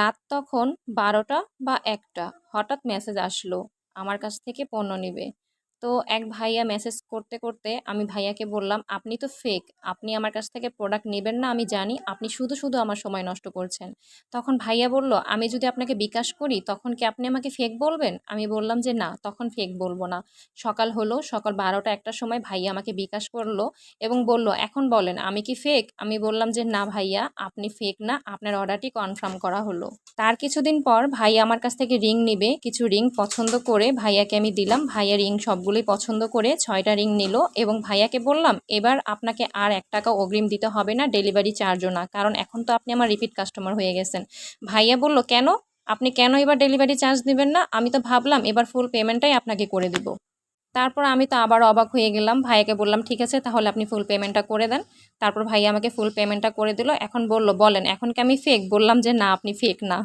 রাত তখন বারোটা বা একটা। হঠাৎ মেসেজ আসলো আমার কাছ থেকে পণ্য নিবে। তো এক ভাইয়া মেসেজ করতে করতে আমি ভাইয়াকে বললাম, আপনি তো ফেক আপনি আমার কাছ থেকে প্রোডাক্ট নেবেন না, আমি জানি আপনি শুধু শুধু আমার সময় নষ্ট করছেন। তখন ভাইয়া বলল, আমি যদি আপনাকে বিকাশ করি, তখন কি আপনি আমাকে ফেক বলবেন? আমি বললাম যে, না, তখন ফেক বলব না। সকাল হলো, সকাল বারোটা একটার সময় ভাইয়া আমাকে বিকাশ করল এবং বলল, এখন বলেন, আমি কি ফেক আমি বললাম যে, না ভাইয়া, আপনি ফেক না, আপনার অর্ডারটি কনফার্ম করা হলো। তার কিছুদিন পর ভাইয়া আমার কাছ থেকে রিং নিবে, কিছু রিং পছন্দ করে ভাইয়াকে আমি দিলাম, ভাইয়া রিং সবগুলোই পছন্দ করে ছয়টা রিং নিল এবং ভাইয়াকে বললাম, এবার আপনাকে আর এক টাকা অগ্রিম দিতে হবে না, ডেলিভারি চার্জও না, কারণ এখন তো আপনি আমার রিপিট কাস্টমার হয়ে গেছেন। ভাইয়া বলল, কেন? আপনি কেন এবার ডেলিভারি চার্জ দিবেন না? আমি তো ভাবলাম এবার ফুল পেমেন্টটাই আপনাকে করে দিব। তারপর আমি তো আবার অবাক হয়ে গেলাম, ভাইয়াকে বললাম, ঠিক আছে, তাহলে আপনি ফুল পেমেন্টটা করে দেন। তারপর ভাইয়া আমাকে ফুল পেমেন্টটা করে দিল, এখন বলল, বলেন, এখন কি আমি ফেক বললাম যে, না, আপনি ফেক না।